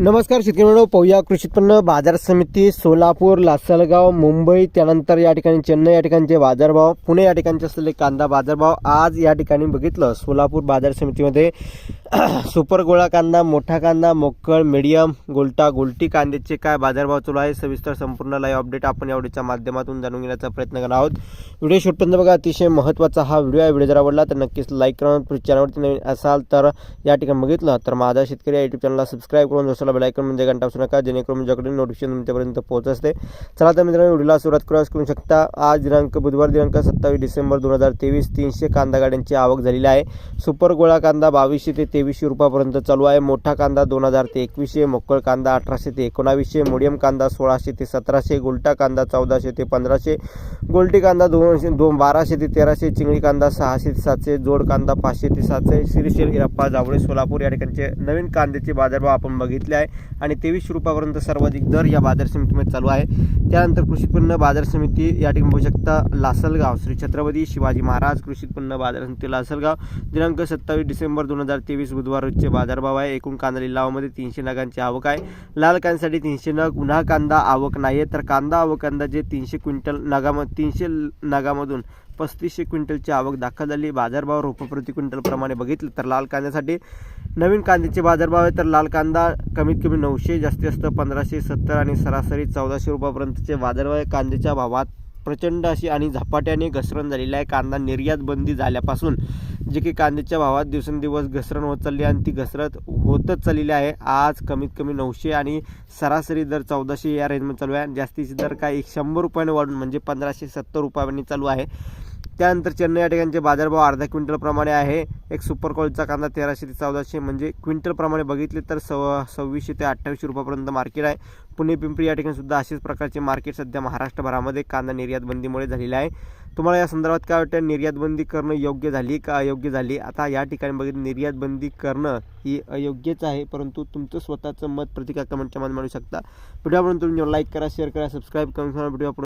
नमस्कार शेतकरी मित्रांनो पाहूया कृषी उत्पन्न बाजार समिती सोलापूर लासलगाव मुंबई त्यानंतर या ठिकाणी चेन्नई या ठिकाणचे बाजारभाव पुणे या ठिकाणचे असलेले कांदा बाजारभाव. आज या ठिकाणी बघितलं सोलापूर बाजार समितीमध्ये सुपर गोळा कांदा मोठा कांदा मोकळ मीडियम गोलटा गोलटी कांद्याचे काय बाजारभाव चालू आहे? सविस्तर संपूर्ण लाईव्ह अपडेट आपण या माध्यमातून जाणून घेण्याचा प्रयत्न करणार आहोत. व्हिडिओ शेवटपर्यंत बघा अतिशय महत्त्वाचा हा व्हिडिओ आहे. व्हिडिओ जर आवडला तर नक्कीच लाईक करा. चॅनलवरती नवीन असाल तर या ठिकाणी बघितलं तर माझा शेतकरी या यूट्यूब चॅनलला सबस्क्राईब करून दुसऱ्याला बेलायकन म्हणजे घंटा असू नका. जेणेकरून माझ्याकडे नोटिफिकेशन तुमच्यापर्यंत पोहोच असते. चला तर मित्रांनो व्हिडिओला सुरुवात क्रॉस करू शकता आज दिनांक बुधवार दिनांक सत्तावीस डिसेंबर दोन हजार तेवीस. तीनशे कांदा गाड्यांची आवक झालेली आहे. सुपर गोळा कांदा बावीसशे ते तेवीसशे रुपयापर्यंत चालू आहे. मोठा कांदा दोन हजार ते एकवीसशे मोकळ कांदा अठराशे ते एकोणावीसशे मोडियम कांदा सोळाशे ते सतराशे गोलटा कांदा चौदाशे ते पंधराशे गोलटी कांदा दोनशे दोन बाराशे ते तेराशे चिंगळी कांदा सहाशे ते सातशे जोड कांदा पाचशे ते सातशे श्रीशैल इरप्पा जावळे सोलापूर या ठिकाणचे नवीन कांद्याचे बाजारभाव आपण बघितले आहे. आणि तेवीसशे रुपयापर्यंत सर्वाधिक दर या बाजार समितीमध्ये चालू आहे. त्यानंतर कृषी उत्पन्न बाजार समिती या ठिकाणी बघू शकता लासलगाव. श्री छत्रपती शिवाजी महाराज कृषी उत्पन्न बाजार समिती लासलगाव. दिनांक सत्तावीस डिसेंबर दोन हजार तेवीस बुधवार रोजचे बाजारभाव आहे. एकूण कांदा लिलावामध्ये तीनशे नगांची आवक आहे. लाल कांद्यासाठी तीनशे नग उन्हा कांदा आवक नाही आहे तर कांदा आवक अंदाजे तीनशे क्विंटल नगाम तीनशे नगामधून पस्तीसशे क्विंटलची आवक दाखल झाली. बाजारभाव रोप प्रति क्विंटलप्रमाणे बघितलं तर लाल कांद्यासाठी नवीन कांद्याचे बाजारभाव आहे तर लाल कांदा कमीत कमी नऊशे जास्तीत जास्त पंधराशे सत्तर आणि सरासरी चौदाशे रुपयापर्यंतचे बाजारभाव आहे. कांद्याच्या भावात प्रचंड अशी आणि झपाट्याने घसरण झालेली आहे. कांदा निर्यात बंदी झाल्यापासून जे की कांद्याच्या भावात दिवसेंदिवस घसरण होत चालली आहे आणि ती घसरत होतच चाललेली आहे. आज कमीत कमी नऊशे आणि सरासरी दर चौदाशे या रेंजमध्ये चालू आहे. आणि जास्तीचे दर काय? एक शंभर रुपयाने वाढून म्हणजे पंधराशे सत्तर रुपयांनी चालू आहे. त्यानंतर चेन्नई या ठिकाणचे बाजारभाव अर्धा क्विंटलप्रमाणे आहे. एक सुपर कॉलचा कांदा तेराशे ते चौदाशे म्हणजे क्विंटलप्रमाणे बघितले तर सव सव्वीसशे ते अठ्ठावीसशे रुपयापर्यंत मार्केट आहे. पुणे पिंपरी या ठिकाणी सुद्धा असेच प्रकारचे मार्केट सध्या महाराष्ट्रभरामध्ये कांदा निर्यात बंदीमुळे झालेले आहे. तुम्हाला या संदर्भात काय वाटतं? निर्यात बंदी करणं योग्य झाली का अयोग्य झाली? आता या ठिकाणी बघितलं निर्यात बंदी करणं ही अयोग्यच आहे परंतु तुमचं स्वतःचं मत प्रतिका कमेंटच्या मध्ये मांडू शकता व्हिडिओ तुम्ही लाईक करा शेअर करा सबस्क्राईब करून व्हिडिओ